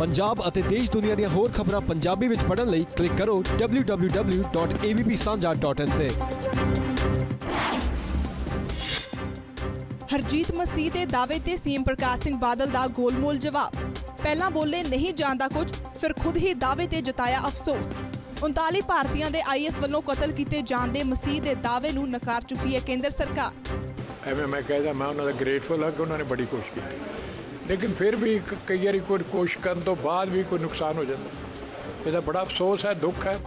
ਪੰਜਾਬ ਅਤੇ ਦੇਸ਼ ਦੁਨੀਆ ਦੀਆਂ ਹੋਰ ਖਬਰਾਂ ਪੰਜਾਬੀ ਵਿੱਚ ਪੜ੍ਹਨ ਲਈ ਕਲਿੱਕ ਕਰੋ www.avpsanja.in ਤੇ। ਹਰਜੀਤ ਮਸੀਹ ਦੇ ਦਾਅਵੇ ਤੇ ਸੀਐਮ ਪ੍ਰਕਾਸ਼ ਸਿੰਘ ਬਾਦਲ ਦਾ ਗੋਲਮੋਲ ਜਵਾਬ। ਪਹਿਲਾਂ ਬੋਲੇ ਨਹੀਂ ਜਾਣਦਾ ਕੁਝ ਫਿਰ ਖੁਦ ਹੀ ਦਾਅਵੇ ਤੇ ਜਤਾਇਆ ਅਫਸੋਸ। 39 ਭਾਰਤੀਆਂ ਦੇ ਆਈਐਸ ਵੱਲੋਂ ਕਤਲ ਕੀਤੇ ਜਾਣ ਦੇ ਮਸੀਹ ਦੇ ਦਾਅਵੇ ਨੂੰ ਨਕਾਰ ਚੁੱਕੀ ਹੈ ਕੇਂਦਰ ਸਰਕਾਰ। ਐਵੇਂ ਮੈਂ ਕਹਿੰਦਾ ਮੈਂ ਉਹਨਾਂ ਦਾ ਗ੍ਰੇਟਫੁਲ ਹਾਂ ਕਿ ਉਹਨਾਂ ਨੇ ਬੜੀ ਕੋਸ਼ਿਸ਼ ਕੀਤੀ। ਲੇਕਿਨ ਫਿਰ ਵੀ ਕਈ ਵਾਰੀ ਕੋਈ ਕੋਸ਼ਿਸ਼ ਕਰਨ ਤੋਂ ਬਾਅਦ ਵੀ ਕੋਈ ਨੁਕਸਾਨ ਹੋ ਜਾਂਦਾ। ਇਹਦਾ ਬੜਾ ਅਫਸੋਸ ਹੈ, ਦੁੱਖ ਹੈ।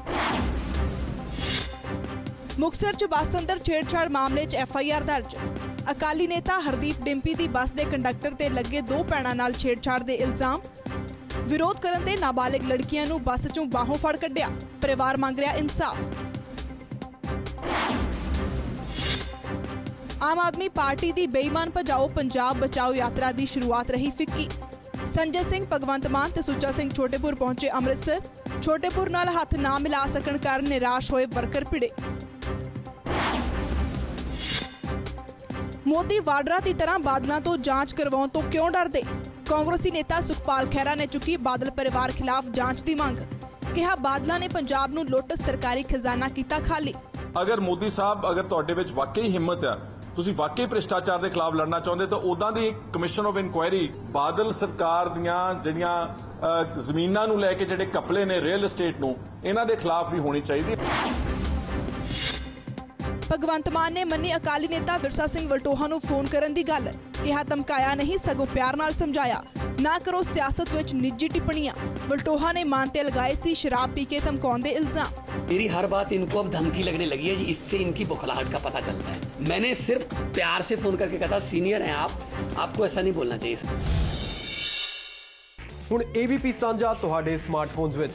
ਮੁਕਤਸਰ ਚ ਬੱਸ ਅੰਦਰ ਛੇੜਛਾੜ ਮਾਮਲੇ 'ਚ ਐਫਆਈਆਰ ਦਰਜ। ਅਕਾਲੀ ਨੇਤਾ ਹਰਦੀਪ ਡਿੰਪੀ ਦੀ ਬੱਸ ਦੇ ਕੰਡਕਟਰ ਤੇ ਲੱਗੇ ਦੋ ਪੈਣਾ ਨਾਲ ਛੇੜਛਾੜ ਦੇ ਇਲਜ਼ਾਮ। ਵਿਰੋਧ ਕਰਨ ਦੇ ਨਾਬਾਲਿਗ ਲੜਕੀਆਂ ਨੂੰ ਬੱਸ 'ਚੋਂ ਬਾਹੋਂ ਫੜ ਕੱਢਿਆ। ਪਰਿਵਾਰ ਮੰਗ ਰਿਹਾ ਇਨਸਾਫ। ਆਮ ਆਦਮੀ ਪਾਰਟੀ ਦੀ ਬੇਈਮਾਨ ਭਜਾਓ ਪੰਜਾਬ ਬਚਾਓ ਯਾਤਰਾ ਦੀ ਸ਼ੁਰੂਆਤ ਰਹੀ ਫਿੱਕੀ। ਸੰਜੇ ਸਿੰਘ, ਭਗਵੰਤ ਮਾਨ ਤੇ ਸੁੱਚਾ ਸਿੰਘ ਛੋਟੇਪੁਰ ਪਹੁੰਚੇ ਅੰਮ੍ਰਿਤਸਰ। ਛੋਟੇਪੁਰ ਨਾਲ ਹੱਥ ਨਾ ਮਿਲਾ ਸਕਣ ਕਾਰਨ ਨਿਰਾਸ਼ ਹੋਏ ਵਰਕਰ ਭਿੜੇ। ਮੋਦੀ ਵਾਡਰਾ ਦੀ ਤਰ੍ਹਾਂ ਬਾਦਲਾਂ ਤੋਂ ਜਾਂਚ ਕਰਵਾਉਣ ਤੋਂ ਕਿਉਂ ਡਰਦੇ? ਕਾਂਗਰਸੀ ਨੇਤਾ ਸੁਖਪਾਲ ਖਹਿਰਾ ਨੇ ਚੁੱਕੀ ਬਾਦਲ ਪਰਿਵਾਰ ਖਿਲਾਫ ਜਾਂਚ ਦੀ ਮੰਗ। ਕਿਹਾ ਬਾਦਲਾਂ ਨੇ ਪੰਜਾਬ ਨੂੰ ਲੁੱਟ ਸਰਕਾਰੀ ਖਜ਼ਾਨਾ ਕੀਤਾ ਖਾਲੀ। ਅਗਰ ਮੋਦੀ ਸਾਹਿਬ, ਅਗਰ ਤੁਹਾਡੇ ਵਿੱਚ ਵਾਕਈ ਹਿੰਮਤ ਆ ਤੁਸੀਂ ਵਾਕਈ ਭ੍ਰਿਸ਼ਟਾਚਾਰ ਦੇ ਖਿਲਾਫ ਲੜਨਾ ਚਾਹੁੰਦੇ ਤਾਂ ਉਦਾਂ ਦੀ ਇੱਕ ਕਮਿਸ਼ਨ ਆਫ ਇਨਕੁਆਇਰੀ ਬਾਦਲ ਸਰਕਾਰ ਦੀਆਂ ਜਿਹੜੀਆਂ ਜ਼ਮੀਨਾਂ ਨੂੰ ਲੈ ਕੇ ਜਿਹੜੇ ਕਪਲੇ ਨੇ ਰੀਅਲ ਏਸਟੇਟ ਨੂੰ, ਇਹਨਾਂ ਦੇ ਖਿਲਾਫ ਵੀ ਹੋਣੀ ਚਾਹੀਦੀ ਹੈ। ਭਗਵੰਤ ਮਾਨ ਨੇ ਮੰਨੀ ਅਕਾਲੀ ਨੇਤਾ ਵਿਰਸਾ ਸਿੰਘ ਵਲਟੋਹਾ ਨੂੰ ਫੋਨ ਕਰਨ ਦੀ ਗੱਲ ਕਿਹਾ ਧਮਕਾਇਆ ਨਹੀਂ ਸਗੋਂ ਪਿਆਰ ਨਾਲ ਸਮਝਾਇਆ ਨਾ ਕਰੋ ਸਿਆਸਤ ਵਿੱਚ ਨਿੱਜੀ ਟਿੱਪਣੀਆਂ ਵਲਟੋਹਾ ਨੇ ਮਾਨ ਤੇ ਲਗਾਏ ਸੀ ਸ਼ਰਾਬ ਪੀ ਕੇ ਧਮਕਾਉਣ ਦੇ ਇਲਜ਼ਾਮ मेरी हर बात इनको अब धमकी लगने लगी है जी इससे इनकी बुखलाहट का पता चलता है मैंने सिर्फ प्यार से फोन करके कहा था सीनियर हैं आप आपको ऐसा नहीं बोलना चाहिए ਹੁਣ AVP ਸਾਂਝਾ ਤੁਹਾਡੇ ਸਮਾਰਟਫੋਨਸ ਵਿੱਚ